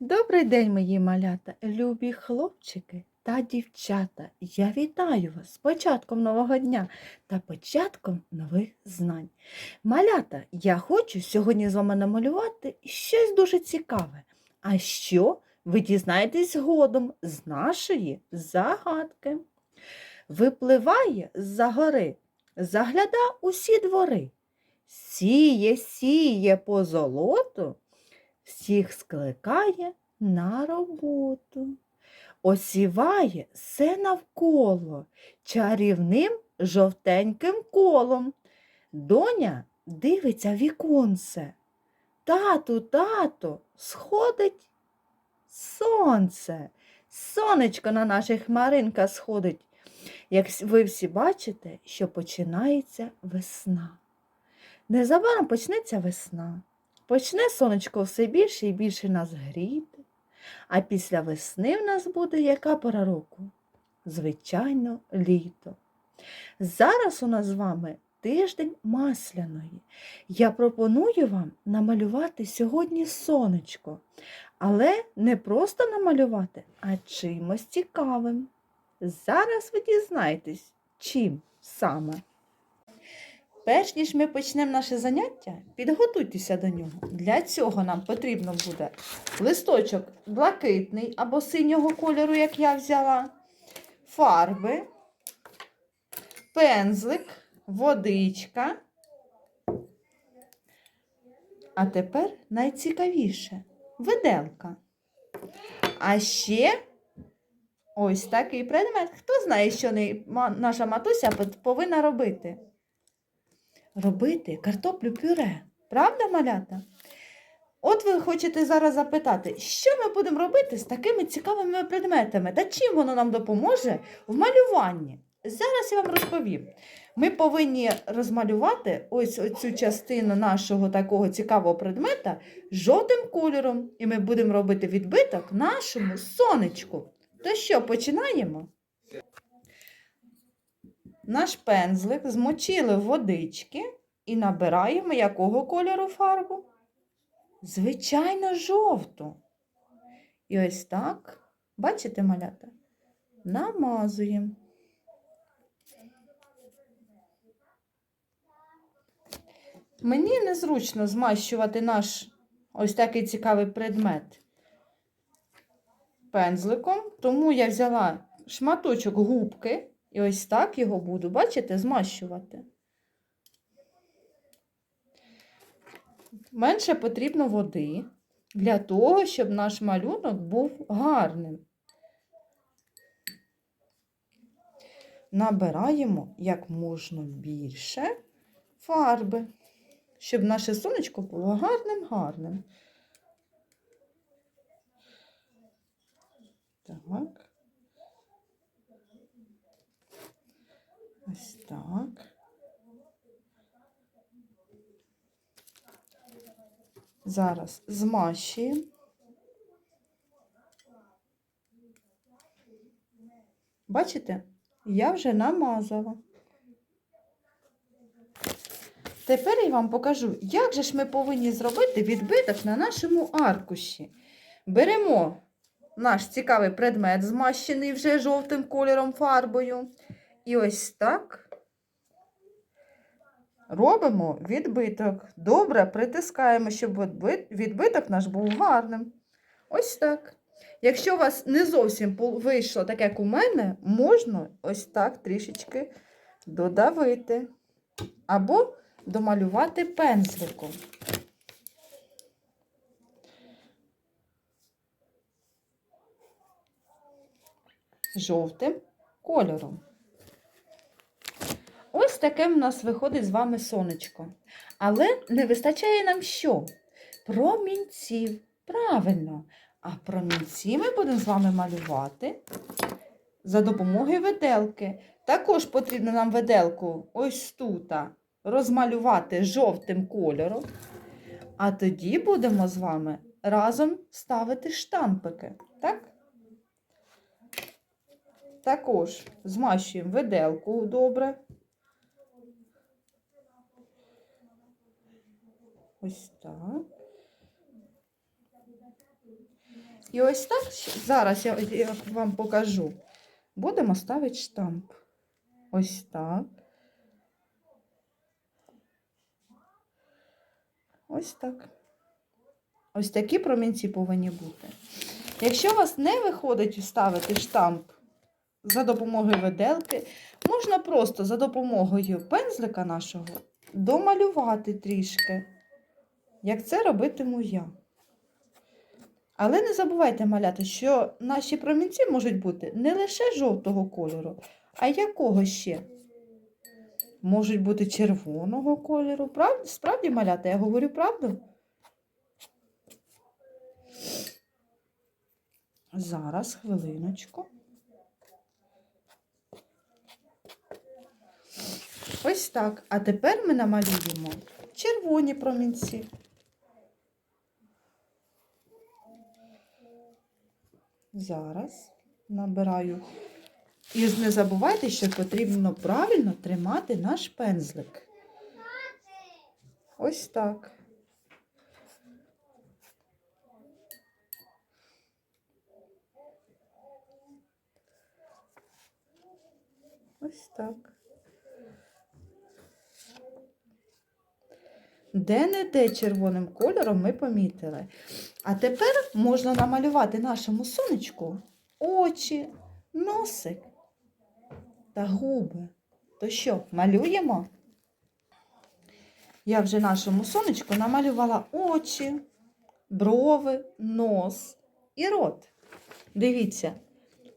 Добрий день, мої малята, любі хлопчики та дівчата. Я вітаю вас з початком нового дня та початком нових знань. Малята, я хочу сьогодні з вами намалювати щось дуже цікаве. А що ви дізнаєтесь згодом з нашої загадки? Випливає з-за гори, загляда усі двори, сіє, сіє по золоту всіх скликає на роботу, осіває все навколо чарівним жовтеньким колом. Доня дивиться віконце. Тату, тату, сходить сонце. Сонечко на наших хмаринках сходить. Як ви всі бачите, що починається весна. Незабаром почнеться весна. Почне сонечко все більше і більше нас гріти, а після весни в нас буде яка пора року? Звичайно, літо. Зараз у нас з вами тиждень масляної. Я пропоную вам намалювати сьогодні сонечко, але не просто намалювати, а чимось цікавим. Зараз ви дізнаєтесь, чим саме. Перш ніж ми почнемо наше заняття, підготуйтеся до нього. Для цього нам потрібно буде листочок блакитний або синього кольору, як я взяла, фарби, пензлик, водичка. А тепер найцікавіше виделка. А ще ось такий предмет. Хто знає, що наша матуся повинна робити? Робити картоплю пюре. Правда, малята? От ви хочете зараз запитати, що ми будемо робити з такими цікавими предметами та чим воно нам допоможе в малюванні? Зараз я вам розповім. Ми повинні розмалювати ось цю частину нашого такого цікавого предмета жовтим кольором, і ми будемо робити відбиток нашому сонечку. То що, починаємо? Наш пензлик змочили в водички і набираємо якого кольору фарбу? Звичайно, жовту. І ось так, бачите, малята, намазуємо. Мені незручно змащувати наш ось такий цікавий предмет пензликом, тому я взяла шматочок губки. І ось так його буду, бачите, змащувати. Менше потрібно води для того, щоб наш малюнок був гарним. Набираємо як можна більше фарби, щоб наше сонечко було гарним-гарним. Так. Ось так. Зараз змащуємо. Бачите, я вже намазала. Тепер я вам покажу, як же ж ми повинні зробити відбиток на нашому аркуші. Беремо наш цікавий предмет, змащений вже жовтим кольором фарбою. І ось так робимо відбиток. Добре притискаємо, щоб відбиток наш був гарним. Ось так. Якщо у вас не зовсім вийшло так, як у мене, можна ось так трішечки додавити. Або домалювати пензликом. Жовтим кольором. Ось таке в нас виходить з вами сонечко. Але не вистачає нам що? Промінців. Правильно. А промінці ми будемо з вами малювати за допомогою виделки. Також потрібно нам виделку ось тут розмалювати жовтим кольором. А тоді будемо з вами разом ставити штампики. Так? Також змащуємо виделку добре. Ось так. І ось так, зараз я, я вам покажу. Будемо ставити штамп. Ось так. Ось так. Ось такі промінці повинні бути. Якщо у вас не виходить ставити штамп за допомогою виделки, можна просто за допомогою пензлика нашого домалювати трішки, як це робитиму я. Але не забувайте, маляти, що наші промінці можуть бути не лише жовтого кольору, а якого ще? Можуть бути червоного кольору. Прав... Справді, малята, я говорю правду? Зараз, хвилиночку. Ось так. А тепер ми намалюємо червоні промінці. Зараз набираю. І не забувайте, що потрібно правильно тримати наш пензлик. Ось так. Ось так. Де-не-де червоним кольором ми помітили. А тепер можна намалювати нашому сонечку очі, носик та губи. То що, малюємо? Я вже нашому сонечку намалювала очі, брови, нос і рот. Дивіться,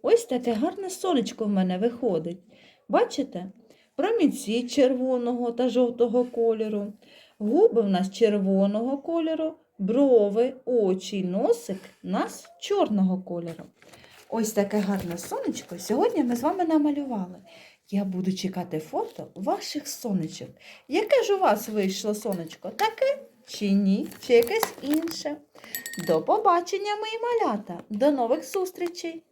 ось таке гарне сонечко в мене виходить. Бачите? Промінці червоного та жовтого кольору. Губи в нас червоного кольору, брови, очі, носик нас чорного кольору. Ось таке гарне сонечко сьогодні ми з вами намалювали. Я буду чекати фото ваших сонечок. Яке ж у вас вийшло сонечко? Таке чи ні? Чи якесь інше? До побачення, мої малята! До нових зустрічей!